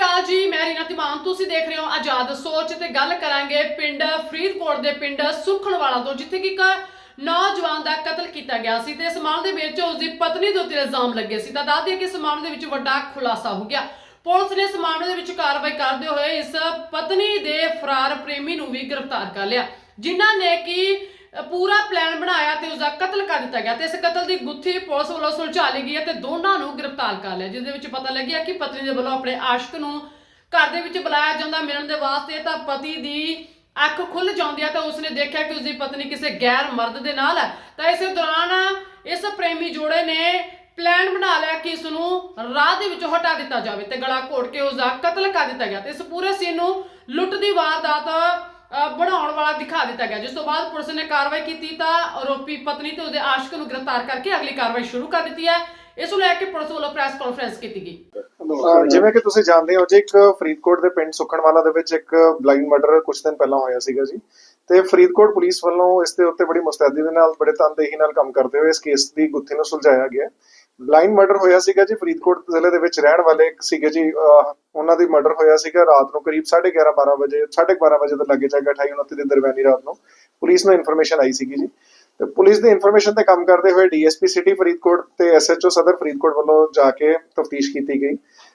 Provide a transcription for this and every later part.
ਅਕਾਲ ਜੀ, ਮੈਂ ਰੀਨਾ ਤਿਮਾਨ ਤੁਸੀਂ ਦੇਖ ਰਹੇ ਹੋ ਆਜ਼ਾਦ ਸੋਚ ਤੇ ਗੱਲ ਕਰਾਂਗੇ ਪਿੰਡ ਫਰੀਦਕੋਟ ਦੇ ਪਿੰਡ ਸੁਖਣਵਾਲਾ ਤੋਂ, ਜਿੱਥੇ ਕਿ ਇੱਕ ਨੌਜਵਾਨ ਦਾ ਕਤਲ ਕੀਤਾ ਗਿਆ ਸੀ ਤੇ ਇਸ ਮਾਮਲੇ ਦੇ ਵਿੱਚ ਉਸ ਦੀ ਪਤਨੀ ਦੇ ਉੱਤੇ ਇਲਜ਼ਾਮ ਲੱਗੇ ਸੀ। ਤਾਂ ਦੱਸਦੇ ਕਿ ਇਸ ਮਾਮਲੇ ਦੇ ਵਿੱਚ ਵੱਡਾ ਖੁਲਾਸਾ ਹੋ ਗਿਆ। ਪੁਲਿਸ ਨੇ ਇਸ ਮਾਮਲੇ ਦੇ ਵਿੱਚ ਕਾਰਵਾਈ ਕਰਦੇ ਹੋਏ ਇਸ ਪਤਨੀ ਦੇ ਫਰਾਰ ਪ੍ਰੇਮੀ ਨੂੰ ਵੀ ਗ੍ਰਿਫਤਾਰ ਕਰ ਲਿਆ। ਜਿਨ੍ਹਾਂ ਨੇ ਕਿ ਪੂਰਾ ਪਲਾਨ ਬਣਾਇਆ ਤੇ ਉਸ ਦਾ ਕਤਲ ਕਰ ਦਿੱਤਾ ਗਿਆ ਤੇ ਇਸ ਕਤਲ ਦੀ ਗੁੱਥੀ ਪੁਲਿਸ ਵੱਲੋਂ ਸੁਲਝਾ ਲਈ ਗਈ ਹੈ ਤੇ ਦੋਨਾਂ ਨੂੰ ਗ੍ਰਿਫਤਾਰ ਕਰ ਲਿਆ, ਜਿਸ ਦੇ ਵਿੱਚ ਪਤਾ ਲੱਗਿਆ ਕਿ ਪਤਨੀ ਦੇ ਵੱਲੋਂ ਆਪਣੇ ਆਸ਼ਕ ਨੂੰ ਘਰ ਦੇ ਵਿੱਚ ਬੁਲਾਇਆ ਜਾਂਦਾ, ਮਿਲਣ ਦੇ ਵਾਸਤੇ ਤਾਂ ਪਤੀ ਦੀ ਅੱਖ ਖੁੱਲ ਜਾਂਦੀ ਹੈ ਤਾਂ ਉਸਨੇ ਦੇਖਿਆ ਕਿ ਉਸਦੀ ਪਤਨੀ ਕਿਸੇ ਗੈਰ ਮਰਦ ਦੇ ਨਾਲ ਹੈ। ਤਾਂ ਇਸੇ ਦੌਰਾਨ ਇਸ ਪ੍ਰੇਮੀ ਜੋੜੇ ਨੇ ਪਲਾਨ ਬਣਾ ਲਿਆ ਕਿ ਇਸ ਨੂੰ ਰਾਹ ਦੇ ਵਿੱਚੋਂ ਹਟਾ ਦਿੱਤਾ ਜਾਵੇ ਤੇ ਗਲਾ ਘੋਟ ਕੇ ਉਸ ਦਾ ਕਤਲ ਕਰ ਦਿੱਤਾ ਗਿਆ ਤੇ ਇਸ ਪੂਰੇ ਸੀਨ ਨੂੰ ਲੁੱਟ ਦੀ ਵਾਰਦਾਤ ਅ, ਬਣਾਉਣ ਵਾਲਾ ਦਿਖਾ ਦਿੱਤਾ ਗਿਆ। ਜਿਸ ਤੋਂ ਬਾਅਦ ਪੁਲਿਸ ਨੇ ਕਾਰਵਾਈ ਕੀਤੀ ਤਾਂ ਆਰੋਪੀ ਪਤਨੀ ਤੇ ਉਸਦੇ ਆਸ਼ਕ ਨੂੰ ਗ੍ਰਿਫਤਾਰ ਕਰਕੇ ਅਗਲੀ ਕਾਰਵਾਈ ਸ਼ੁਰੂ ਕਰ ਦਿੱਤੀ ਹੈ। ਇਸ ਨੂੰ ਲੈ ਕੇ ਪੁਲਿਸ ਵੱਲੋਂ ਪ੍ਰੈਸ ਕਾਨਫਰੰਸ ਕੀਤੀ ਗਈ। ਅਹ ਜਿਵੇਂ ਕਿ ਤੁਸੀਂ ਜਾਣਦੇ ਹੋ ਜੀ ਇੱਕ ਫਰੀਦਕੋਟ ਦੇ ਪਿੰਡ ਸੁਖਣਵਾਲਾ ਦੇ ਵਿੱਚ ਇੱਕ ਬਲਾਈਂਡ ਮਰਡਰ ਕੁਝ ਦਿਨ ਪਹਿਲਾਂ ਹੋਇਆ ਸੀਗਾ ਜੀ। ਤੇ ਫਰੀਦਕੋਟ ਪੁਲਿਸ ਵੱਲੋਂ ਇਸ ਦੇ ਉੱਤੇ ਬੜੀ ਮੁਸਤੈਦੀ ਦੇ ਨਾਲ ਬੜੇ ਤਨਦੇਹੀ ਨਾਲ ਕੰਮ ਕਰਦੇ ਹੋਏ ਇਸ ਕੇਸ ਦੀ ਗੁੱਥੀ ਨੂੰ ਸੁਲਝਾਇਆ ਗਿਆ। ਬਲਾਈਂਡ ਮਰਡਰ ਹੋਇਆ ਸੀਗਾ ਜੀ, ਫਰੀਦਕੋਟ ਜ਼ਿਲ੍ਹੇ ਦੇ ਵਿੱਚ ਰਹਿਣ ਵਾਲੇ ਸੀਗੇ ਜੀ ਉਹਨਾਂ ਦੀ ਮਰਡਰ ਹੋਇਆ ਸੀਗਾ ਰਾਤ ਨੂੰ ਕਰੀਬ 11:30 12 ਵਜੇ 12:30 ਵਜੇ ਦੇ ਲੱਗੇ ਜਾਗਾ 28 29 ਦੇ ਦਰਮਿਆਨੀ ਰਾਤ ਨੂੰ ਪੁਲਿਸ ਨੂੰ ਇਨਫੋਰਮੇਸ਼ਨ ਆਈ ਸੀਗੀ ਜੀ। ਤੇ ਪੁਲਿਸ ਦੀ ਇਨਫੋਰਮੇਸ਼ਨ ਤੇ ਕੰਮ ਕਰਦੇ ਹੋਏ ਡੀਐਸਪੀ ਸਿਟੀ ਫਰੀਦਕੋਟ ਤੇ ਐਸਐਚਓ ਸਦਰ ਫਰੀਦਕੋਟ ਵੱਲੋਂ ਜਾ ਕੇ ਤਫਤੀਸ਼ ਕੀਤੀ ਗਈ।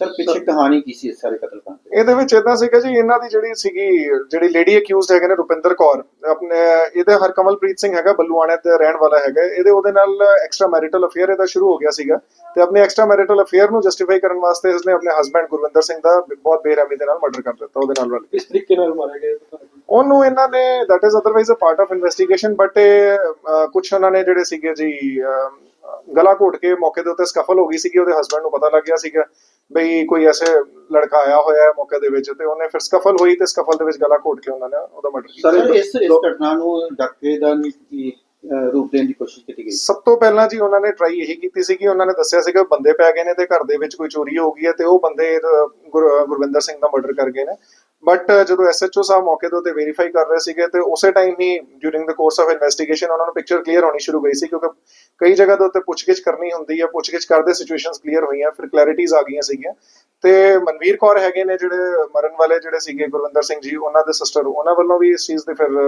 ਸਰ ਪਿੱਛੇ ਕਹਾਣੀ ਕੀ ਸੀ ਇਸ ਸਾਰੇ ਕਤਲ ਕਾਂਡ ਦੀ ਇਹਦੇ ਵਿੱਚ ਇਦਾਂ ਸੀਗਾ ਜੀ ਇਹਨਾਂ ਦੀ ਜਿਹੜੀ ਸੀਗੀ ਜਿਹੜੀ ਲੇਡੀ ਅਕਿਊਜ਼ਡ ਹੈਗੇ ਨੇ ਰੁਪਿੰਦਰ ਕੌਰ ਆਪਣੇ ਇਹਦੇ ਹਰਕਮਲਪ੍ਰੀਤ ਸਿੰਘ ਹੈਗਾ ਬੱਲੂਆਣੇ ਤੇ ਰਹਿਣ ਵਾਲਾ ਹੈਗਾ ਇਹਦੇ ਉਹਦੇ ਨਾਲ ਐਕਸਟਰਾ ਮੈਰਿਟਲ ਅਫੇਅਰ ਇਹਦਾ ਸ਼ੁਰੂ ਹੋ ਗਿਆ ਸੀਗਾ ਤੇ ਆਪਣੇ ਐਕਸਟਰਾ ਮੈਰਿਟਲ ਅਫੇਅਰ ਨੂੰ ਜਸਟੀਫਾਈ ਕਰਨ ਵਾਸਤੇ ਇਸਨੇ ਆਪਣੇ ਹਸਬੰਡ ਗੁਰਵਿੰਦਰ ਸਿੰਘ ਦਾ ਬਹੁਤ ਬੇਰਹਿਮੀ ਦੇ ਨਾਲ ਮਰਡਰ ਕਰ ਦਿੱਤਾ ਉਹਦੇ ਨਾਲ ਵਾਲੇ ਇਸ ਤਰੀਕੇ ਨਾਲ ਮਾਰੇ ਗਏ ਉਹਨੂੰ ਇਹਨਾਂ ਨੇ that is otherwise a part of investigation but ਕੁਝ ਉਹਨਾਂ ਨੇ ਜਿਹੜੇ ਸੀਗੇ ਜੀ ਗਲਾ ਘੋਟ ਕੇ ਮੌਕੇ ਦੇ ਉੱਤੇ ਸਕਫਲ ਹੋ ਗਈ ਸੀਗੀ ਉਹਦੇ ਹਸਬੰਡ ਨੂੰ ਪਤਾ ਲੱਗ ਗਿਆ ਸੀਗਾ। ਬਈ ਕੋਈ ਐਸੇ ਲੜਕਾ ਆਇਆ ਹੋਇਆ ਹੈ ਮੌਕੇ ਦੇ ਵਿੱਚ ਤੇ ਉਹਨੇ ਫਿਰ ਸਕਫਲ ਹੋਈ ਤੇ ਸਕਫਲ ਦੇ ਵਿੱਚ ਗਲਾ ਘੋਟ ਕੇ ਉਹਨਾਂ ਨੇ ਉਹਦਾ ਮਰਡਰ ਕੀਤਾ। ਸਰ ਇਸ ਇਸ ਘਟਨਾ ਨੂੰ ਡਾਕੇ ਦਾ ਨੀ- ਕੀ, ਅਹ, ਰੂਪ ਦੇਣ ਦੀ ਕੋਸ਼ਿਸ਼ ਕੀਤੀ ਗਈ? ਸਭ ਤੋਂ ਪਹਿਲਾਂ ਜੀ ਉਹਨਾਂ ਨੇ ਟਰਾਈ ਇਹੀ ਕੀਤੀ ਸੀ ਕਿ ਉਹਨਾਂ ਨੇ ਦੱਸਿਆ ਸੀ ਕਿ ਬੰਦੇ ਪੈ ਗਏ ਨੇ ਤੇ ਘਰ ਦੇ ਵਿੱਚ ਕੋਈ ਚੋਰੀ ਹੋ ਗਈ ਹੈ ਤੇ ਉਹ ਬੰਦੇ ਗੁਰਵਿੰਦਰ ਸਿੰਘ ਦਾ ਮਰਡਰ ਕਰ ਗਏ ਨੇ। ਬਟ uh, ਜਦੋਂ ਐਸਐਚਓ ਸਾਹਿਬ ਮੌਕੇ ਦੇ ਉੱਤੇ ਵੈਰੀਫਾਈ ਕਰ ਰਹੇ ਸੀਗੇ ਤੇ ਉਸੇ time he during the course of investigation ਉਹਨਾਂ ਨੂੰ ਪਿਕਚਰ ਕਲੀਅਰ ਹੋਣੀ ਸ਼ੁਰੂ ਗਈ ਸੀ ਕਿਉਂਕਿ ਕਈ ਜਗ੍ਹਾ ਦੇ ਉੱਤੇ ਪੁੱਛਗਿੱਛ ਕਰਨੀ ਹੁੰਦੀ ਹੈ, ਪੁੱਛਗਿੱਛ ਕਰਦੇ ਸਿਚੁਏਸ਼ਨਸ ਕਲੀਅਰ ਹੋਈਆਂ, ਫਿਰ ਕਲੈਰਿਟੀਜ਼ ਆ ਗਈਆਂ ਸੀਗੀਆਂ। ਤੇ ਮਨਵੀਰ ਕੌਰ ਹੈਗੇ ਨੇ ਜਿਹੜੇ ਮਰਨ ਵਾਲੇ ਜਿਹੜੇ ਸੀਗੇ, ਗੁਰਵਿੰਦਰ ਸਿੰਘ ਜੀ, ਉਹਨਾਂ ਦੇ ਸਿਸਟਰ ਉਹਨਾਂ ਵੱਲੋਂ ਵੀ ਇਸ ਚੀਜ਼ ਦੇ ਫਿਰ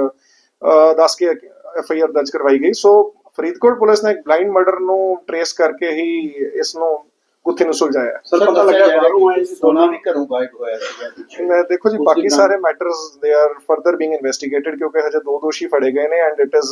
ਦੱਸ ਕੇ ਐਫ ਆਈ ਆਰ ਦਰਜ ਕਰਵਾਈ ਗਈ। ਸੋ ਫਰੀਦਕੋਟ ਪੁਲਿਸ ਨੇ ਇੱਕ ਬਲਾਈਂਡ ਮਰਡਰ ਨੂੰ ਟਰੇਸ ਕਰਕੇ ਹੀ ਇਸ ਨੂੰ ਗੁੱਥੀ ਨੂੰ ਸੁਲਝਾਇਆ। ਸਰ ਪਤਾ ਲੱਗਾ ਬਾਹਰੋਂ ਆਏ ਸੀ ਦੋਨਾਂ ਵੀ ਘਰੋਂ ਗਾਇਬ ਹੋਇਆ ਪਿੱਛੇ ਮੈਂ ਦੇਖੋ ਜੀ ਬਾਕੀ ਸਾਰੇ matters they are further being ਇਨਵੈਸਟੀਗੇਟਡ ਕਿਉਂਕਿ ਹਜੇ ਦੋ ਦੋਸ਼ੀ ਫੜੇ ਗਏ ਨੇ ਐਂਡ ਇਟ ਇਜ਼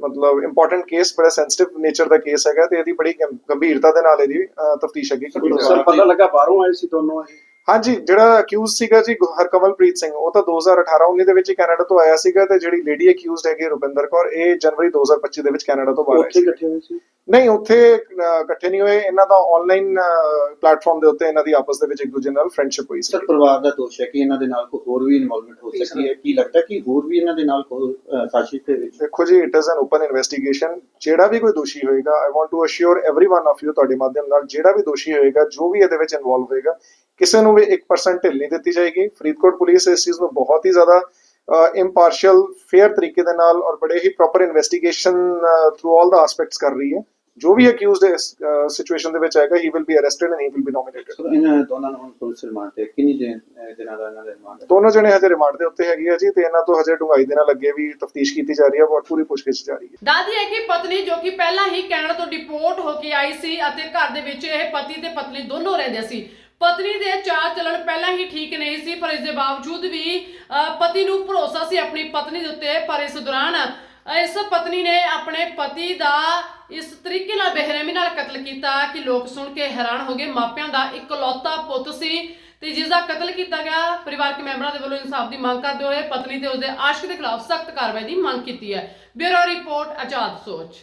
ਮਤਲਬ ਇੰਪੋਰਟੈਂਟ ਕੇਸ ਬੜਾ ਸੈਂਸਿਟਿਵ ਨੇਚਰ ਦਾ ਕੇਸ ਹੈਗਾ ਤੇ ਇਹਦੀ ਬੜੀ ਗੰਭੀਰਤਾ ਦੇ ਨਾਲ ਇਹਦੀ ਤਫਤੀਸ਼ ਅੱਗੇ ਕੀਤੀ ਜਾ ਰਹੀ ਸਰ ਹੈ ਪਤਾ ਲੱਗਾ ਬਾਹਰੋਂ ਆਏ ਸੀ ਦੋਨੋਂ ਇਹ? ਹਾਂਜੀ ਜਿਹੜਾ ਅਕਿਊਜ਼ ਸੀਗਾ ਜੀ ਗੁ- ਹਰਕਮਲਪ੍ਰੀਤ ਸਿੰਘ ਉਹ ਤਾਂ 2018 19 ਦੇ ਵਿੱਚ ਹੀ ਕੈਨੇਡਾ ਤੋਂ ਆਇਆ ਸੀਗਾ ਤੇ ਜਿਹੜੀ ਲੇਡੀ ਅਕਿਊਜ਼ਡ ਹੈਗੀ ਰੁਪਿੰਦਰ ਕੌਰ ਇਹ ਜਨਵਰੀ 2025 ਦੇ ਵਿੱਚ ਕੈਨੇਡਾ ਤੋਂ ਬਾਹਰ ਆਈ ਉੱਥੇ ਸੀ ਇਕੱਠੇ ਹੋਏ ਸੀ ਨਹੀਂ ਉੱਥੇ ਅਹ, ਇਕੱਠੇ ਨਹੀਂ ਹੋਏ ਇਹਨਾਂ ਦਾ ਆਨਲਾਈਨ ਪਲੇਟਫਾਰਮ ਦੇ ਉੱਤੇ ਇਹਨਾਂ ਦੀ ਆਪਸ ਦੇ ਵਿੱਚ ਇੱਕ ਦੂਜੇ ਨਾਲ ਫਰੈਂਡਸ਼ਿਪ ਹੋਈ ਸੀ ਸਰ ਪਰਿਵਾਰ ਦਾ ਦੋਸ਼ ਹੈ ਕਿ ਇਹਨਾਂ ਦੇ ਨਾਲ ਕੋਈ ਹੋਰ ਵੀ ਇਨਵੋਲਵਮੈਂਟ ਹੋ ਸਕਦੀ ਹੈ ਕੀ ਲੱਗਦਾ ਕਿ ਹੋਰ ਵੀ ਇਹਨਾਂ ਦੇ ਨਾਲ ਕੋਈ ਅਹ, ਸਾਜ਼ਿਸ਼ ਦੇ ਵਿੱਚ ਦੇਖੋ ਜੀ it is an open investigation ਜਿਹੜਾ ਵੀ ਕੋਈ ਦੋਸ਼ੀ ਹੋਏਗਾ I want to assure everyone of you ਤੁਹਾਡੇ ਮਾਧਿਅਮ ਨਾਲ ਜਿਹੜਾ ਵੀ ਦੋਸ਼ੀ ਹੋਏਗਾ ਜੋ ਵੀ ਇਹਦੇ ਵਿੱਚ ਇਨਵੋਲਵ ਹੋਏਗਾ ਕਿਸੇ ਨੂੰ ਵੀ 1% ਢਿੱਲ ਨਹੀਂ ਦਿੱਤੀ ਜਾਏਗੀ। ਫਰੀਦਕੋਟ ਪੁਲਿਸ ਇਸ ਚੀਜ਼ ਨੂੰ ਬਹੁਤ ਹੀ ਜ਼ਿਆਦਾ ਇੰਪਾਰਸ਼ੀਅਲ ਫੇਅਰ ਤਰੀਕੇ ਦੇ ਨਾਲ ਔਰ ਬੜੇ ਹੀ proper investigation through all the aspects ਕਰ ਰਹੀ ਹੈ। ਜੋ ਵੀ ਅਕਿਊਜ਼ਡ ਇਸ ਸਿਚੁਏਸ਼ਨ ਦੇ ਵਿੱਚ ਆਏਗਾ he will be arrested and he will be nominated sir ਇਹਨਾਂ ਦੋਨਾਂ ਨੂੰ ਹੁਣ ਪੁਲਿਸ ਰਿਮਾਂਡ ਤੇ ਕਿੰਨੀ ਦਿਨ ਦਾ ਇਹਨਾਂ ਦਾ ਰਿਮਾਂਡ ਦੋਨੋਂ ਜਣੇ ਹਜੇ ਰਿਮਾਂਡ ਦੇ ਉੱਤੇ ਹੈਗੇ ਆ ਜੀ ਤੇ ਇਹਨਾਂ ਤੋਂ ਹਜੇ ਡੂੰਘਾਈ ਦੇ ਨਾਲ ਅੱਗੇ ਵੀ ਤਫਤੀਸ਼ ਕੀਤੀ ਜਾ ਰਹੀ ਹੈ ਬਹੁਤ ਪੂਰੀ ਪੁੱਛਗਿੱਛ ਜਾਰੀ ਹੈ। ਦਾਦੀ ਹੈ ਕਿ ਪਤਨੀ ਜੋ ਕਿ ਪਹਿਲਾਂ ਹੀ ਕੈਨੇਡਾ ਤੋਂ ਡਿਪੋਰਟ ਹੋ ਕੇ ਆਈ ਸੀ ਅਤੇ ਘਰ ਦੇ ਵਿੱਚ ਇਹ ਪਤੀ ਤੇ ਪਤਨੀ ਦੋਨੋਂ ਰਹਿੰਦੇ ਸੀ। ਪਤਨੀ ਦੇ ਚਾਹ ਚੱਲਣ ਪਹਿਲਾਂ ਹੀ ਠੀਕ ਨਹੀਂ ਸੀ, ਪਰ ਇਸ ਦੇ ਬਾਵਜੂਦ ਵੀ ਪਤੀ ਨੂੰ ਭਰੋਸਾ ਸੀ ਆਪਣੀ ਪਤਨੀ ਦੇ ਉੱਤੇ, ਪਰ ਇਸ ਦੌਰਾਨ, ਇਸ ਪਤਨੀ ਨੇ ਆਪਣੇ ਪਤੀ ਦਾ ਇਸ ਤਰੀਕੇ ਨਾਲ ਬੇਰਹਿਮੀ ਨਾਲ ਕਤਲ ਕੀਤਾ ਕਿ ਲੋਕ ਸੁਣ ਕੇ ਹੈਰਾਨ ਹੋ ਗਏ। ਮਾਪਿਆਂ ਦਾ ਇਕਲੌਤਾ ਪੁੱਤ ਸੀ ਤੇ ਜਿਸ ਦਾ ਕਤਲ ਕੀਤਾ ਗਿਆ, ਪਰਿਵਾਰਕ ਮੈਂਬਰਾਂ ਦੇ ਵੱਲੋਂ ਇਨਸਾਫ ਦੀ ਮੰਗ ਕਰਦੇ ਹੋਏ ਪਤਨੀ ਤੇ ਉਸਦੇ ਆਸ਼ਕ ਦੇ ਖਿਲਾਫ ਸਖਤ ਕਾਰਵਾਈ ਦੀ ਮੰਗ ਕੀਤੀ ਹੈ। ਬਿਊਰੋ ਰਿਪੋਰਟ, ਆਜ਼ਾਦ ਸੋਚ।